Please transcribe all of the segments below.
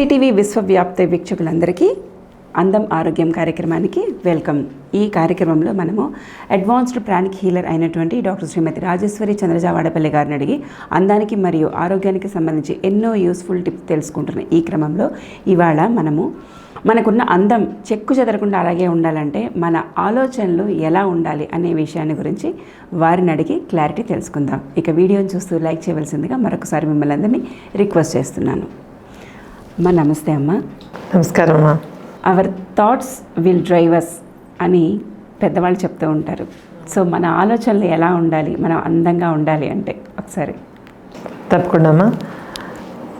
CTV విశ్వవ్యాప్త వీక్షకులందరికీ అందం ఆరోగ్యం కార్యక్రమానికి వెల్కమ్. ఈ కార్యక్రమంలో మనము అడ్వాన్స్డ్ ప్రాణిక్ హీలర్ అయినటువంటి డాక్టర్ శ్రీమతి రాజేశ్వరి చంద్రజావాడపల్లి గారిని అడిగి అందానికి మరియు ఆరోగ్యానికి సంబంధించి ఎన్నో యూస్ఫుల్ టిప్స్ తెలుసుకుంటున్న ఈ క్రమంలో ఇవాళ మనము మనకున్న అందం చెక్కు చెదరకుండా అలాగే ఉండాలంటే మన ఆలోచనలు ఎలా ఉండాలి అనే విషయాన్ని గురించి వారిని అడిగి క్లారిటీ తెలుసుకుందాం. ఇక వీడియోని చూస్తూ లైక్ చేయవలసిందిగా మరొకసారి మిమ్మల్ని అందరినీ రిక్వెస్ట్ చేస్తున్నాను. అమ్మ నమస్తే అమ్మ. నమస్కారం అమ్మా. అవర్ థాట్స్ విల్ డ్రైవర్స్ అని పెద్దవాళ్ళు చెప్తూ ఉంటారు. సో మన ఆలోచనలు ఎలా ఉండాలి? మనం అందంగా ఉండాలి అంటే ఒకసారి. తప్పకుండా అమ్మా.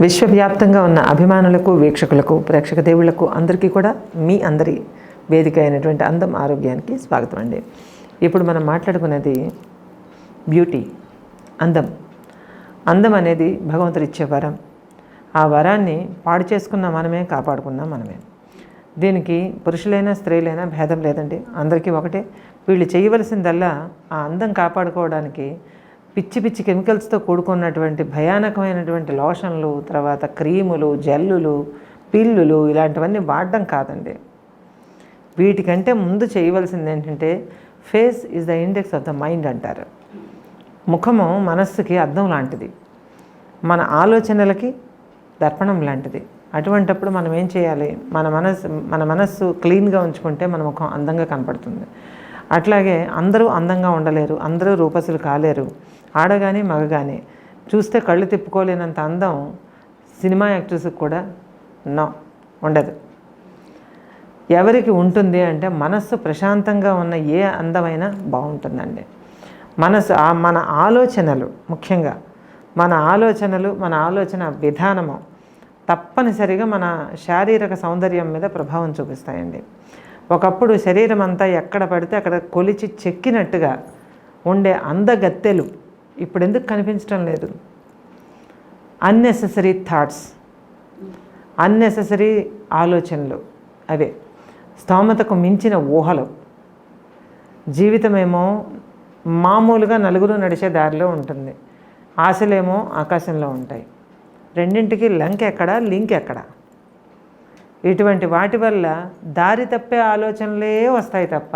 విశ్వవ్యాప్తంగా ఉన్న అభిమానులకు వీక్షకులకు ప్రేక్షక దేవుళ్ళకు అందరికీ కూడా మీ అందరి వేదిక అయినటువంటి అందం ఆరోగ్యానికి స్వాగతం అండి. ఇప్పుడు మనం మాట్లాడుకునేది బ్యూటీ అందం. అందం అనేది భగవంతుడు ఇచ్చే వరం. ఆ వరాన్ని పాడు చేసుకున్న మనమే కాపాడుకున్నాం మనమే. దీనికి పురుషులైనా స్త్రీలైనా భేదం లేదండి. అందరికీ ఒకటే. వీళ్ళు చేయవలసిందల్లా ఆ అందం కాపాడుకోవడానికి పిచ్చి పిచ్చి కెమికల్స్తో కూడుకున్నటువంటి భయానకమైనటువంటి లోషన్లు తర్వాత క్రీములు జల్లులు పిల్లులు ఇలాంటివన్నీ వాడడం కాదండి. వీటికంటే ముందు చేయవలసింది ఏంటంటే face is the index of the mind అంటారు. ముఖము మనస్సుకి అర్థం లాంటిది. మన ఆలోచనలకి దర్పణం లాంటిది. అటువంటప్పుడు మనం ఏం చేయాలి? మన మనస్సు మన మనస్సు క్లీన్గా ఉంచుకుంటే మన ముఖం అందంగా కనపడుతుంది. అట్లాగే అందరూ అందంగా ఉండలేరు అందరూ రూపసులు కాలేరు. ఆడగాని మగగాని. చూస్తే కళ్ళు తిప్పుకోలేనంత అందం సినిమా యాక్టర్స్కి కూడా నో ఉండదు. ఎవరికి ఉంటుంది అంటే మనస్సు ప్రశాంతంగా ఉన్న ఏ అందమైనా బాగుంటుందండి. మనసు మన ఆలోచనలు ముఖ్యంగా. మన ఆలోచనలు మన ఆలోచన విధానము తప్పనిసరిగా మన శారీరక సౌందర్యం మీద ప్రభావం చూపిస్తాయండి. ఒకప్పుడు శరీరం అంతా ఎక్కడ పడితే అక్కడ కొలిచి చెక్కినట్టుగా ఉండే అందగత్తెలు ఇప్పుడు ఎందుకు కనిపించడం లేదు? అన్నెసెసరీ థాట్స్ అన్నెసెసరీ ఆలోచనలు అవే. స్తోమతకు మించిన ఊహలు. జీవితమేమో మామూలుగా నలుగురు నడిచే దారిలో ఉంటుంది. ఆశలేమో ఆకాశంలో ఉంటాయి. రెండింటికి లంక్ ఎక్కడ లింక్ ఎక్కడ? ఇటువంటి వాటి వల్ల దారి తప్పే ఆలోచనలే వస్తాయి తప్ప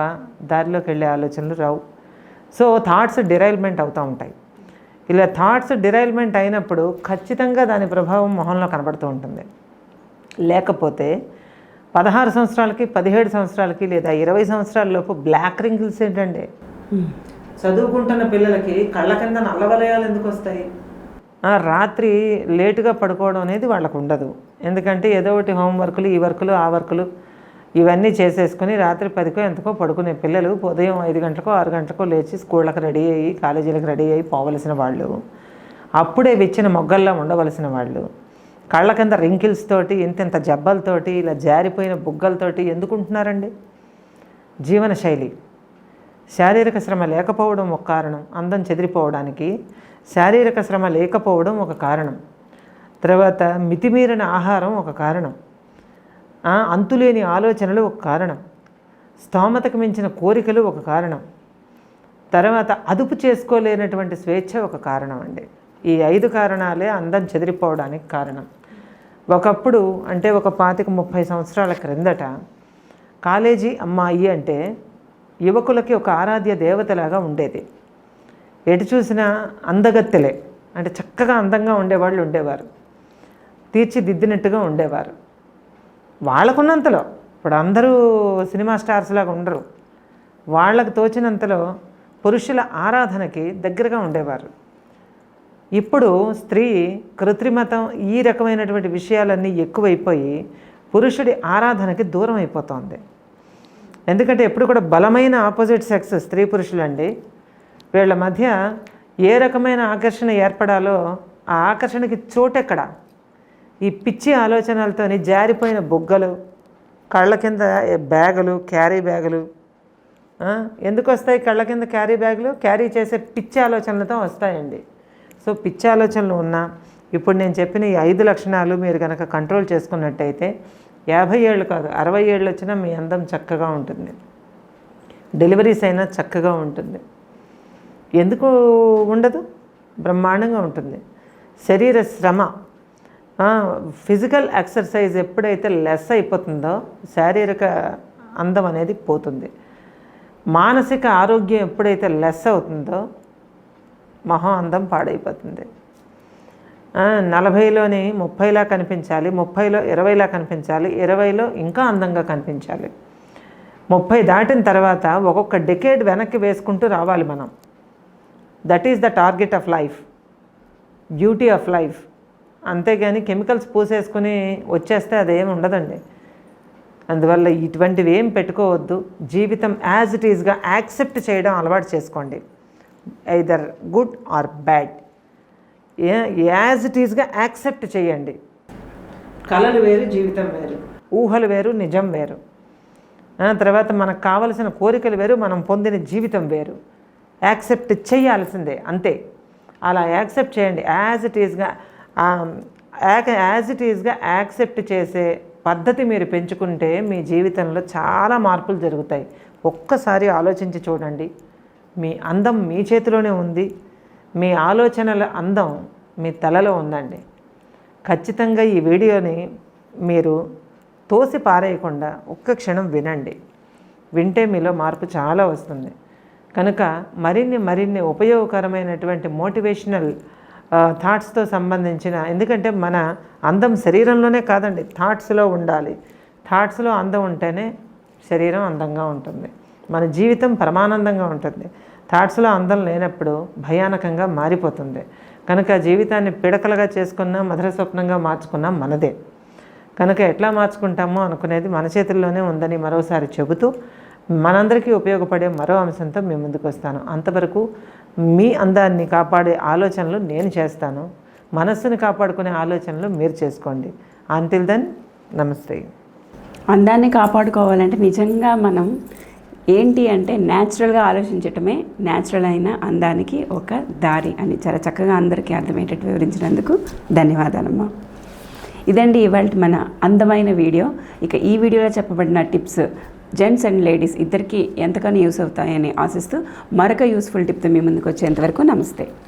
దారిలోకి వెళ్ళే ఆలోచనలు రావు. సో థాట్స్ డిరైల్మెంట్ అవుతూ ఉంటాయి. ఇలా థాట్స్ డిరైల్మెంట్ అయినప్పుడు ఖచ్చితంగా దాని ప్రభావం మొహంలో కనబడుతూ ఉంటుంది. లేకపోతే పదహారు సంవత్సరాలకి పదిహేడు సంవత్సరాలకి లేదా ఇరవై సంవత్సరాలలోపు బ్లాక్ రింగిల్స్ ఏంటండి? చదువుకుంటున్న పిల్లలకి కళ్ళ కింద నల్లవలయాలు ఎందుకు వస్తాయి? రాత్రి లేటుగా పడుకోవడం అనేది వాళ్ళకు ఉండదు. ఎందుకంటే ఏదో ఒకటి హోంవర్కులు ఈ వర్కులు ఆ వర్కులు ఇవన్నీ చేసేసుకుని రాత్రి పదికో ఎంతకో పడుకునే పిల్లలు ఉదయం ఐదు గంటలకో ఆరు గంటలకో లేచి స్కూళ్ళకి రెడీ అయ్యి కాలేజీలకు రెడీ అయ్యి పోవలసిన వాళ్ళు అప్పుడే విచ్చిన మొగ్గల్లా ఉండవలసిన వాళ్ళు కళ్ళ కింద రింకిల్స్ తోటి ఇంతింత జబ్బలతోటి ఇలా జారిపోయిన బుగ్గలతోటి ఎందుకుంటున్నారండి? జీవన జీవనశైలి. శారీరక శ్రమ లేకపోవడం ఒక కారణం. అందం చెదిరిపోవడానికి శారీరక శ్రమ లేకపోవడం ఒక కారణం. తర్వాత మితిమీరిన ఆహారం ఒక కారణం. అంతులేని ఆలోచనలు ఒక కారణం. స్తోమతకు మించిన కోరికలు ఒక కారణం. తర్వాత అదుపు చేసుకోలేనటువంటి స్వేచ్ఛ ఒక కారణం అండి. ఈ ఐదు కారణాలే అందం చెదిరిపోవడానికి కారణం. ఒకప్పుడు అంటే ఒక పాతిక ముప్పై సంవత్సరాల క్రిందట కాలేజీ అమ్మాయి అంటే యువకులకి ఒక ఆరాధ్య దేవతలాగా ఉండేది. ఎటు చూసినా అందగత్తెలే. అంటే చక్కగా అందంగా ఉండేవాళ్ళు ఉండేవారు. తీర్చిదిద్దినట్టుగా ఉండేవారు. వాళ్ళకున్నంతలో ఇప్పుడు అందరూ సినిమా స్టార్స్ లాగా ఉండరు. వాళ్ళకు తోచినంతలో పురుషుల ఆరాధనకి దగ్గరగా ఉండేవారు. ఇప్పుడు స్త్రీ కృత్రిమతం ఈ రకమైనటువంటి విషయాలన్నీ ఎక్కువైపోయి పురుషుడి ఆరాధనకి దూరం అయిపోతోంది ఎందుకంటే ఎప్పుడు కూడా బలమైన ఆపోజిట్ సెక్స్ స్త్రీ పురుషులండి. వీళ్ళ మధ్య ఏ రకమైన ఆకర్షణ ఏర్పడాలో ఆ ఆకర్షణకి చోటెక్కడ? ఈ పిచ్చి ఆలోచనలతోని జారిపోయిన బుగ్గలు కళ్ళ కింద బ్యాగులు క్యారీ బ్యాగులు ఎందుకు వస్తాయి కళ్ళ కింద క్యారీ బ్యాగులు? క్యారీ చేసే పిచ్చి ఆలోచనలతో వస్తాయండి. సో పిచ్చి ఆలోచనలు ఉన్నా ఇప్పుడు నేను చెప్పిన ఈ ఐదు లక్షణాలు మీరు కనుక కంట్రోల్ చేసుకున్నట్టయితే యాభై ఏళ్ళు కాదు అరవై ఏళ్ళు వచ్చినా మీ అందం చక్కగా ఉంటుంది. డెలివరీస్ అయినా చక్కగా ఉంటుంది. ఎందుకు ఉండదు? బ్రహ్మాండంగా ఉంటుంది. శరీర శ్రమ ఫిజికల్ ఎక్సర్సైజ్ ఎప్పుడైతే లెస్ అయిపోతుందో శారీరక అందం అనేది పోతుంది. మానసిక ఆరోగ్యం ఎప్పుడైతే లెస్ అవుతుందో మొహం అందం పాడైపోతుంది. నలభైలోని ముప్పైలా కనిపించాలి ముప్పైలో ఇరవైలా కనిపించాలి ఇరవైలో ఇంకా అందంగా కనిపించాలి. ముప్పై దాటిన తర్వాత ఒక్కొక్క డెకేడ్ వెనక్కి వేసుకుంటూ రావాలి మనం. That is the target of life beauty of life అంతేగాని కెమికల్స్ పూసేసుకుని వచ్చేస్తే అదేం ఉండదండి. అందువల్ల ఇటువంటివి ఏం పెట్టుకోవద్దు. జీవితం యాజ్ ఇట్ ఈస్గా యాక్సెప్ట్ చేయడం అలవాటు చేసుకోండి. Either good or bad as it ఈస్గా యాక్సెప్ట్ చేయండి. కళలు వేరు జీవితం వేరు. ఊహలు వేరు నిజం వేరు. ఆ, తర్వాత మనకు కావలసిన కోరికలు వేరు మనం పొందిన జీవితం వేరు. యాక్సెప్ట్ చేయాల్సిందే అంతే. అలా యాక్సెప్ట్ చేయండి. యాజ్ ఇట్ ఈస్గా యాజ్ ఇట్ ఈస్గా యాక్సెప్ట్ చేసే పద్ధతి మీరు పెంచుకుంటే మీ జీవితంలో చాలా మార్పులు జరుగుతాయి. ఒక్కసారి ఆలోచించి చూడండి. మీ అందం మీ చేతిలోనే ఉంది. మీ ఆలోచనల అందం మీ తలలో ఉందండి. ఖచ్చితంగా ఈ వీడియోని మీరు తోసి పారేయకుండా ఒక్క క్షణం వినండి. వింటే మీలో మార్పు చాలా వస్తుంది. కనుక మరిన్ని మరిన్ని ఉపయోగకరమైనటువంటి మోటివేషనల్ థాట్స్తో సంబంధించిన ఎందుకంటే మన అందం శరీరంలోనే కాదండి థాట్స్లో ఉండాలి. థాట్స్లో అందం ఉంటేనే శరీరం అందంగా ఉంటుంది. మన జీవితం పరమానందంగా ఉంటుంది. థాట్స్లో అందం లేనప్పుడు భయానకంగా మారిపోతుంది. కనుక జీవితాన్ని పిడకలుగా చేసుకున్నా మధుర స్వప్నంగా మార్చుకున్నా మనదే. కనుక ఎట్లా మార్చుకుంటామో అనుకునేది మన చేతుల్లోనే ఉందని మరోసారి చెబుతూ మనందరికీ ఉపయోగపడే మరో అంశంతో మీ ముందుకు వస్తాను. అంతవరకు మీ అందాన్ని కాపాడే ఆలోచనలు నేను చేస్తాను. మనస్సును కాపాడుకునే ఆలోచనలు మీరు చేసుకోండి. అంటిల్ దెన్ నమస్తే. అందాన్ని కాపాడుకోవాలంటే నిజంగా మనం ఏంటి అంటే న్యాచురల్గా ఆలోచించటమే న్యాచురల్ అయిన అందానికి ఒక దారి అని చాలా చక్కగా అందరికీ అర్థమయ్యేటట్టు వివరించినందుకు ధన్యవాదాలమ్మా. ఇదండి ఇవాళ మన అందమైన వీడియో. ఇక ఈ వీడియోలో చెప్పబడిన టిప్స్ జెంట్స్ అండ్ లేడీస్ ఇద్దరికీ ఎంతగానో యూస్ అవుతాయని ఆశిస్తూ మరొక యూస్ఫుల్ టిప్తో మీ ముందుకు వచ్చేంతవరకు నమస్తే.